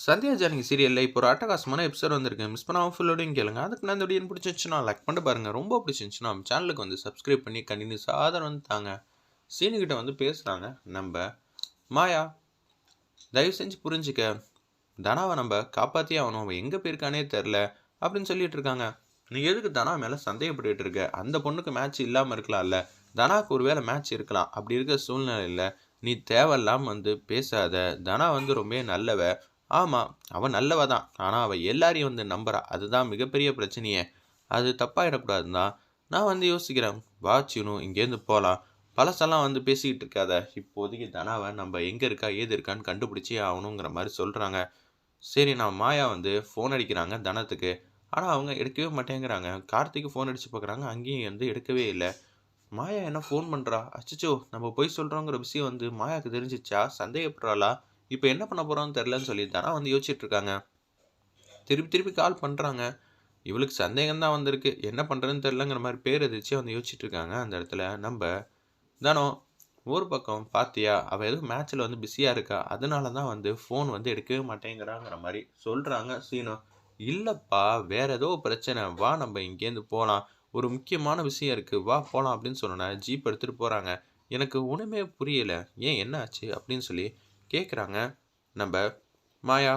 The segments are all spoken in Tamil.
சந்தியா ஜானகி சீரியலில் இப்போ ஒரு அட்டகாசமான எபிசோட் வந்திருக்கு. மிஸ் பண்ணாமல் ஃபுல்லோடையும் கேளுங்க. அதுக்கு நான் இந்த வீடியோ லைக் பண்ணிட்டு பாருங்கள் ரொம்ப பிடிச்சிருந்துச்சுன்னா நம்ம சேனலுக்கு வந்து சப்ஸ்கிரைப் பண்ணி கண்டினியூஸ் ஆதரவு வந்து தாங்க. சீனுக்கிட்ட வந்து பேசுகிறாங்க நம்ம மாயா தயவு செஞ்சு புரிஞ்சுக்க. தனாவை நம்ம காப்பாற்றியே ஆகணும். அவன் எங்கே போயிருக்கானே தெரில அப்படின்னு சொல்லிட்டு இருக்காங்க. நீ எதுக்கு தனா மேலே சந்தேகப்பட்டுட்டு இருக்க? அந்த பொண்ணுக்கு மேட்ச் இல்லாமல் இருக்கலாம்ல. தனாவுக்கு ஒரு வேளை மேட்ச் இருக்கலாம். அப்படி இருக்க சூழ்நிலையில் நீ தேவையில்லாமல் வந்து பேசாத. தனா வந்து ரொம்ப நல்லவ. ஆமாம் அவன் நல்லவ தான் ஆனால் அவள் எல்லாரையும் வந்து நம்புறா. அதுதான் மிகப்பெரிய பிரச்சனையே. அது தப்பாயிடக்கூடாதுன்னா தான் நான் வந்து யோசிக்கிறேன். வாட்சினும் இங்கேருந்து போகலாம் பழசெல்லாம் வந்து பேசிக்கிட்டு இருக்காத. இப்போதைக்கு தனாவை நம்ம எங்கே இருக்கா ஏது இருக்கான்னு கண்டுபிடிச்சி ஆகணுங்கிற மாதிரி சொல்கிறாங்க சரி நான் மாயா வந்து ஃபோன் அடிக்கிறாங்க தனத்துக்கு. ஆனால் அவங்க எடுக்கவே மாட்டேங்கிறாங்க. கார்த்திக்கு ஃபோன் அடித்து பார்க்குறாங்க. அங்கேயும் வந்து எடுக்கவே இல்லை. மாயா என்ன ஃபோன் பண்ணுறா அச்சச்சோ நம்ம போய் சொல்கிறோங்கிற விஷயம் வந்து மாயாவுக்கு தெரிஞ்சிச்சா? சந்தேகப்படுறாளா? இப்போ என்ன பண்ண போகிறோம்னு தெரிலன்னு சொல்லி வந்து யோசிச்சுட்டு இருக்காங்க. திருப்பி திருப்பி கால் பண்ணுறாங்க இவளுக்கு சந்தேகம் தான் வந்திருக்கு. என்ன பண்ணுறதுன்னு தெரிலங்கிற மாதிரி பேர் எதிர்ச்சியாக வந்து யோசிச்சுட்டு இருக்காங்க அந்த இடத்துல. நம்ம தானோ ஒரு பக்கம் பார்த்தியா அவள் எதுவும் மேட்ச்சில் வந்து பிஸியாக இருக்கா? அதனால தான் வந்து ஃபோன் வந்து எடுக்கவே மாட்டேங்கிறாங்கிற மாதிரி சொல்கிறாங்க சீனோ. இல்லைப்பா வேறு ஏதோ பிரச்சனை. வா நம்ம இங்கேருந்து போகலாம் ஒரு முக்கியமான விஷயம் இருக்குது வா போகலாம் அப்படின்னு சொன்னோன்னா ஜீப் எடுத்துகிட்டு போகிறாங்க எனக்கு ஒன்றுமே புரியலை. ஏன் என்ன ஆச்சு? அப்படின்னு சொல்லி கேட்குறாங்க நம்ம மாயா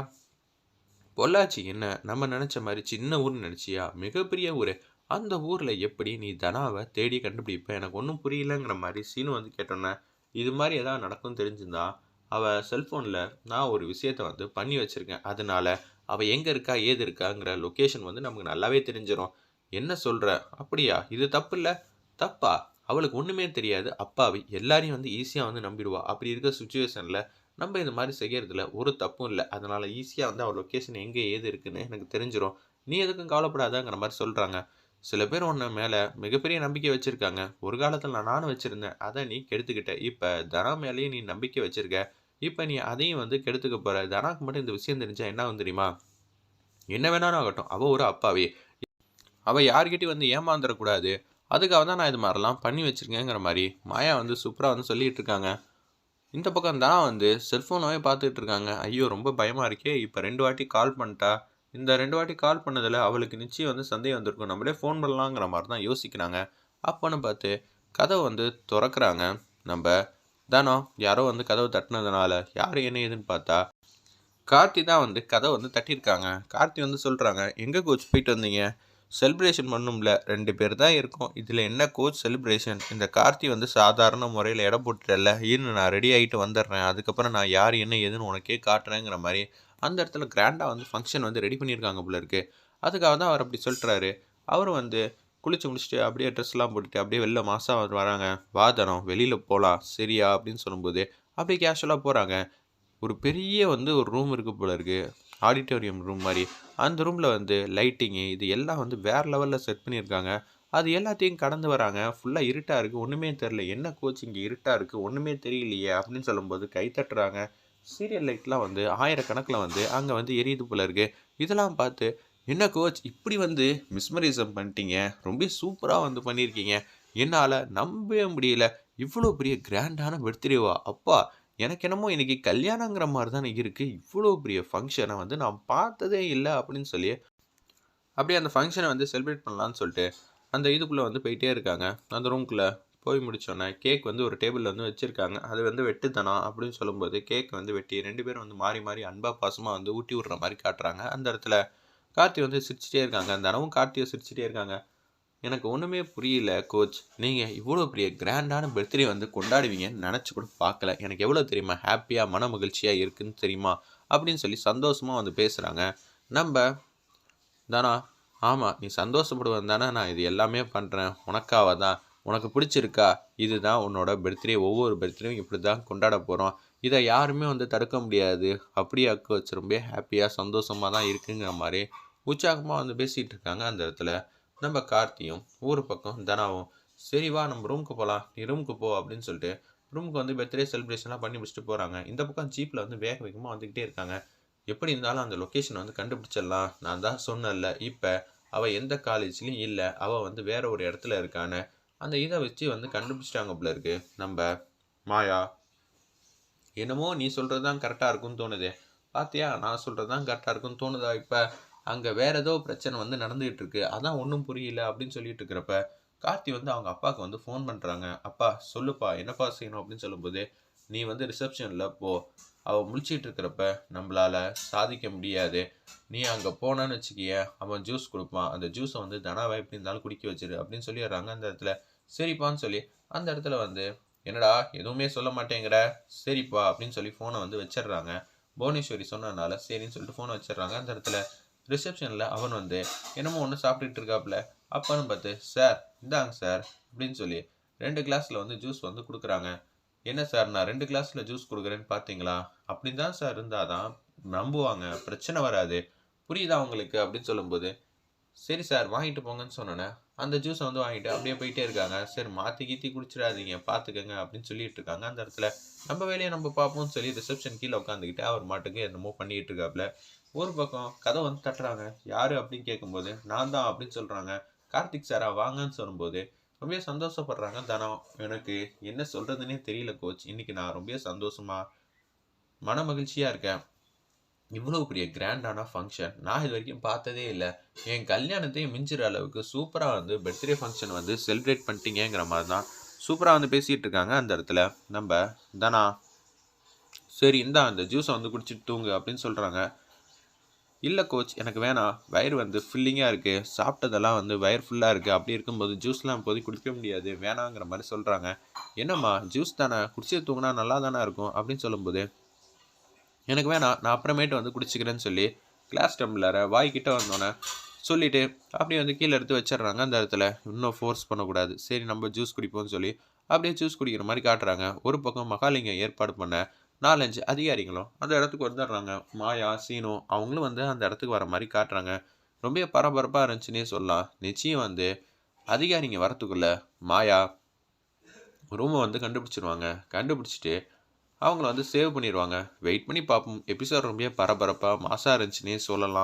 பொள்ளாச்சி என்ன? நம்ம நினச்ச மாதிரி சின்ன ஊர்னு நினச்சியா? மிகப்பெரிய ஊர். அந்த ஊரில் எப்படி நீ தனாவை தேடி கண்டுபிடிப்ப? எனக்கு ஒன்றும் புரியலங்கிற மாதிரி சீனு வந்து கேட்டோன்னே இது மாதிரி எதாவது நடக்கும் தெரிஞ்சிருந்தா? அவள் செல்ஃபோனில் நான் ஒரு விஷயத்த வந்து பண்ணி வச்சுருக்கேன். அதனால அவள் எங்கே இருக்கா ஏது இருக்காங்கிற லொக்கேஷன் வந்து நமக்கு நல்லாவே தெரிஞ்சிடும் என்ன சொல்கிற அப்படியா? இது தப்பு இல்லை. தப்பா? அவளுக்கு ஒன்றுமே தெரியாது. அப்பாவி எல்லாரையும் வந்து ஈஸியாக வந்து நம்பிடுவா. அப்படி இருக்க சுச்சுவேஷனில் நம்ம இந்த மாதிரி செய்கிறதுல ஒரு தப்பும் இல்லை. அதனால் ஈஸியாக வந்து அவள் லொக்கேஷன் எங்கே ஏது இருக்குன்னு எனக்கு தெரிஞ்சிடும் நீ எதுக்கும் கவலைப்படாதாங்கிற மாதிரி சொல்கிறாங்க சில பேர் உன்னை மேலே மிகப்பெரிய நம்பிக்கை வச்சுருக்காங்க. ஒரு காலத்தில் நான் நானும் வச்சுருந்தேன். அதை நீ கெடுத்துக்கிட்ட. இப்போ தனா மேலேயும் நீ நம்பிக்கை வச்சுருக்க. இப்போ நீ அதையும் வந்து கெடுத்துக்க போகிற தனாக்கு மட்டும் இந்த விஷயம் தெரிஞ்சால் என்ன வந்து தெரியுமா? என்ன வேணாலும் ஆகட்டும். அவள் ஒரு அப்பாவே. அவள் யார்கிட்டையும் வந்து ஏமாந்துடக்கூடாது அதுக்காக தான் நான் இது மாதிரிலாம் பண்ணி வச்சுருக்கேங்கிற மாதிரி மாயா வந்து சூப்பராக வந்து சொல்லிகிட்டு இருக்காங்க. இந்த பக்கம் தான் வந்து செல்ஃபோனாகவே பார்த்துக்கிட்டு இருக்காங்க. ஐயோ ரொம்ப பயமாக இருக்கே. இப்போ ரெண்டு வாட்டி கால் பண்ணிட்டா இந்த ரெண்டு வாட்டி கால் பண்ணதில் அவளுக்கு நிச்சயம் வந்து சந்தேகம் வந்திருக்கும். நம்மளே ஃபோன் பண்ணலாங்கிற மாதிரி தான் யோசிக்கிறாங்க. அப்போன்னு பார்த்து கதவை வந்து திறக்கிறாங்க. நம்ம தானோ யாரோ வந்து கதவை தட்டினதுனால யார் என்ன ஏதுன்னு பார்த்தா கார்த்தி தான் வந்து கதை வந்து தட்டியிருக்காங்க. கார்த்தி வந்து சொல்கிறாங்க எங்கே கோச் போயிட்டு வந்தீங்க? செலிப்ரேஷன் பண்ணும்ல ரெண்டு பேர் தான் இருக்கோம். இதில் என்ன கோச் செலிப்ரேஷன் இந்த கார்த்தி வந்து சாதாரண முறையில் இடம் போட்டுட்டல இரு நான் ரெடி ஆகிட்டு வந்துடுறேன். அதுக்கப்புறம் நான் யார் என்ன ஏதுன்னு உனக்கே காட்டுறேங்கிற மாதிரி அந்த இடத்துல கிராண்டாக வந்து ஃபங்க்ஷன் வந்து ரெடி பண்ணியிருக்காங்க போல இருக்கு. அதுக்காக தான் அவர் அப்படி சொல்கிறாரு அவர் வந்து குளிச்சு முடிச்சுட்டு அப்படியே ட்ரெஸ்லாம் போட்டுட்டு அப்படியே வெளில மாதம் அவர் வராங்க. வாதனம் வெளியில் போகலாம் சரியா? அப்படின்னு சொல்லும்போது அப்படியே கேஷுவலாக போகிறாங்க ஒரு பெரிய வந்து ஒரு ரூம் இருக்குது போல இருக்குது ஆடிட்டோரியம் ரூம் மாதிரி. அந்த ரூமில் வந்து லைட்டிங்கு இது எல்லாம் வந்து வேறு லெவலில் செட் பண்ணியிருக்காங்க. அது எல்லாத்தையும் கடந்து வராங்க. ஃபுல்லாக இருட்டாக இருக்குது ஒன்றுமே தெரில என்ன கோச் இங்கே இருட்டாக இருக்குது ஒன்றுமே தெரியலையே அப்படின்னு சொல்லும்போது கை தட்டுறாங்க. சீரியல் லைட்லாம் வந்து ஆயிரக்கணக்கில் வந்து அங்கே வந்து எரியுது போல இருக்குது இதெல்லாம் பார்த்து என்ன கோச் இப்படி வந்து மிஸ்மரிசம் பண்ணிட்டீங்க. ரொம்ப சூப்பராக வந்து பண்ணியிருக்கீங்க. என்னால் நம்பவே முடியல. இவ்வளோ பெரிய கிராண்டான பர்த்டேவா அப்பா எனக்கு என்னமோ இன்னைக்கு கல்யாணங்கிற மாதிரி தானே இருக்குது இவ்வளோ பெரிய ஃபங்க்ஷனை வந்து நான் பார்த்ததே இல்லை அப்படின்னு சொல்லி அப்படியே அந்த ஃபங்க்ஷனை வந்து செலிப்ரேட் பண்ணலான்னு சொல்லிட்டு அந்த இதுக்குள்ளே வந்து போயிட்டே இருக்காங்க. அந்த ரூம்குள்ளே போய் முடிச்சோன்னே கேக் வந்து ஒரு டேபிளில் வந்து வச்சுருக்காங்க. அது வந்து வெட்டுத்தனம் அப்படின்னு சொல்லும்போது கேக் வந்து வெட்டி ரெண்டு பேரும் வந்து மாறி மாறி அன்பா பாசமாக வந்து ஊட்டி விட்ற மாதிரி காட்டுறாங்க. அந்த இடத்துல கார்த்தி வந்து சிரிச்சிட்டே இருக்காங்க. தனவும் கார்த்தியை சிரிச்சிட்டே இருக்காங்க. எனக்கு ஒன்றுமே புரியல கோச் நீங்கள் இவ்வளோ பெரிய கிராண்டான பர்த்டே வந்து கொண்டாடுவீங்கன்னு நினச்சி கூட பார்க்கல. எனக்கு எவ்வளோ தெரியுமா? ஹாப்பியாக மன மகிழ்ச்சியாக இருக்குன்னு தெரியுமா? அப்படின்னு சொல்லி சந்தோஷமாக வந்து பேசுகிறாங்க நம்ம தானா? ஆமாம் நீ சந்தோஷப்படுவேன் தானே நான் இது எல்லாமே பண்ணுறேன் உனக்காக தான். உனக்கு பிடிச்சிருக்கா? இதுதான் உன்னோட பர்த்டே ஒவ்வொரு பர்த்டேயும் இப்படி தான் கொண்டாட போகிறோம் இதை யாருமே வந்து தடுக்க முடியாது. அப்படியே அக்க வச்சு ரொம்ப ஹாப்பியாக சந்தோஷமாக தான் இருக்குங்கிற மாதிரி உற்சாகமாக வந்து பேசிகிட்டு இருக்காங்க அந்த இடத்துல. நம்ம கார்த்தியும் ஊர் பக்கம் தனாவும் சரி வா நம்ம ரூமுக்கு போகலாம் நீ ரூமுக்கு போ அப்படின்னு சொல்லிட்டு ரூமுக்கு வந்து பர்த்டே செலிப்ரேஷன்லாம் பண்ணி முடிச்சுட்டு போகிறாங்க இந்த பக்கம் ஜீப்பில் வந்து வேக வேகமாக வந்துக்கிட்டே இருக்காங்க. எப்படி இருந்தாலும் அந்த லொக்கேஷனை வந்து கண்டுபிடிச்சிடலாம். நான் தான் சொன்னேன்ல இப்போ அவள் எந்த காலேஜ்லேயும் இல்லை. அவள் வந்து வேற ஒரு இடத்துல இருக்கான்னு. அந்த இதை வச்சு வந்து கண்டுபிடிச்சிட்டாங்க போல இருக்கு. நம்ம மாயா என்னமோ நீ சொல்கிறது தான் கரெக்டாக இருக்கும்னு தோணுது. பாத்தியா? நான் சொல்கிறது தான் கரெக்டாக இருக்கும்னு தோணுதா இப்போ? அங்கே வேற ஏதோ பிரச்சனை வந்து நடந்துகிட்டு இருக்கு அதான் ஒன்றும் புரியல அப்படின்னு சொல்லிட்டு இருக்கிறப்ப கார்த்தி வந்து அவங்க அப்பாவுக்கு வந்து ஃபோன் பண்ணுறாங்க அப்பா சொல்லுப்பா என்னப்பா செய்யணும்? அப்படின்னு சொல்லும்போது நீ வந்து ரிசப்ஷனில் போ. அவள் முழிச்சிட்டு இருக்கிறப்ப நம்மளால சாதிக்க முடியாது. நீ அங்கே போனான்னு வச்சுக்கிய அவன் ஜூஸ் கொடுப்பான். அந்த ஜூஸை வந்து தனாவை எப்படி இருந்தாலும் குடிக்க வச்சிரு அப்படின்னு சொல்லிடுறாங்க அந்த இடத்துல. சரிப்பான்னு சொல்லி அந்த இடத்துல வந்து என்னடா எதுவுமே சொல்ல மாட்டேங்கிற? சரிப்பா அப்படின்னு சொல்லி ஃபோனை வந்து வச்சிடுறாங்க. புவனேஸ்வரி சொன்னதுனால சரின்னு சொல்லிட்டு ஃபோனை வச்சிடுறாங்க அந்த இடத்துல. ரிசப்ஷனில் அவன் வந்து என்னமோ ஒன்று சாப்பிட்டுட்டு இருக்காப்புல அப்பான்னு பார்த்து சார் இந்தாங்க சார் அப்படின்னு சொல்லி ரெண்டு கிளாஸில் வந்து ஜூஸ் வந்து கொடுக்குறாங்க. என்ன சார் நான் ரெண்டு கிளாஸில் ஜூஸ் கொடுக்குறேன்னு பார்த்தீங்களா அப்படின்னு தான் சார் இருந்தால் தான் நம்புவாங்க. பிரச்சனை வராது. புரியுதா அவங்களுக்கு அப்படின்னு சொல்லும்போது சரி சார் வாங்கிட்டு போங்கன்னு சொன்னோன்னே அந்த ஜூஸை வந்து வாங்கிட்டு அப்படியே போயிட்டே இருக்காங்க. சரி மாற்றி கீத்தி குடிச்சிடாதீங்க பார்த்துக்கங்க அப்படின்னு சொல்லிட்டு இருக்காங்க. அந்த இடத்துல நம்ம வேலையை நம்ம பார்ப்போம்னு சொல்லி ரிசப்ஷன் கீழே உட்காந்துக்கிட்டு அவர் மாட்டுக்கு என்னமோ பண்ணிகிட்டு இருக்காப்புல ஒரு பக்கம் கதை வந்து தட்டுறாங்க. யாரு அப்படின்னு கேட்கும்போது நான் தான் அப்படின்னு சொல்றாங்க. கார்த்திக் சாரா வாங்கன்னு சொல்லும்போது ரொம்ப சந்தோஷப்படுறாங்க தனம். எனக்கு என்ன சொல்றதுன்னே தெரியல கோச் இன்னைக்கு நான் ரொம்ப சந்தோஷமா மன மகிழ்ச்சியா இருக்கேன். இவ்வளோ பெரிய கிராண்டான ஃபங்க்ஷன் நான் இது வரைக்கும் பார்த்ததே இல்லை. என் கல்யாணத்தையும் மிஞ்சிற அளவுக்கு சூப்பராக வந்து பர்த்டே ஃபங்க்ஷன் வந்து செலிப்ரேட் பண்ணிட்டீங்கிற மாதிரி தான் சூப்பராக வந்து பேசிகிட்டு இருக்காங்க அந்த இடத்துல. நம்ம தனா சரி இந்தா அந்த ஜூஸை வந்து குடிச்சிட்டு தூங்கு அப்படின்னு சொல்கிறாங்க இல்லை கோச் எனக்கு வேணாம். வயிறு வந்து ஃபில்லிங்காக இருக்குது சாப்பிட்டதெல்லாம் வந்து வயிறு ஃபுல்லாக இருக்குது அப்படி இருக்கும்போது ஜூஸ்லாம் இப்போதைக்கு குடிக்க முடியாது. வேணாங்கிற மாதிரி சொல்கிறாங்க என்னம்மா ஜூஸ் தானே? குடிச்சு தூங்கினா நல்லா தானே இருக்கும்? அப்படின்னு சொல்லும்போது எனக்கு வேணாம். நான் அப்புறமேட்டு வந்து குடிச்சிக்கிறேன்னு சொல்லி கிளாஸ் டம்ளரை வாய்க்கிட்ட வந்தோன்னே சொல்லிட்டு அப்படியே வந்து கீழே எடுத்து வச்சிடுறாங்க அந்த இடத்துல. இன்னும் ஃபோர்ஸ் பண்ணக்கூடாது. சரி நம்ம ஜூஸ் குடிப்போம்னு சொல்லி அப்படியே ஜூஸ் குடிக்கிற மாதிரி காட்டுறாங்க. ஒரு பக்கம் மகாலிங்கம் ஏற்பாடு பண்ண நாலஞ்சு அதிகாரிகளும் அந்த இடத்துக்கு வந்துடுறாங்க. மாயா சீனோ அவங்களும் வந்து அந்த இடத்துக்கு வர மாதிரி காட்டுறாங்க. ரொம்ப பரபரப்பாக இருந்துச்சுன்னே சொல்லலாம். நிச்சயம் வந்து அதிகாரிங்க வரத்துக்குள்ள மாயா ரூமை வந்து கண்டுபிடிச்சிருவாங்க. கண்டுபிடிச்சிட்டு அவங்கள வந்து சேவ் பண்ணிடுவாங்க வெயிட் பண்ணி பார்ப்போம். எபிசோட் ரொம்ப பரபரப்பாக மாசாக இருந்துச்சுன்னே சொல்லலாம்.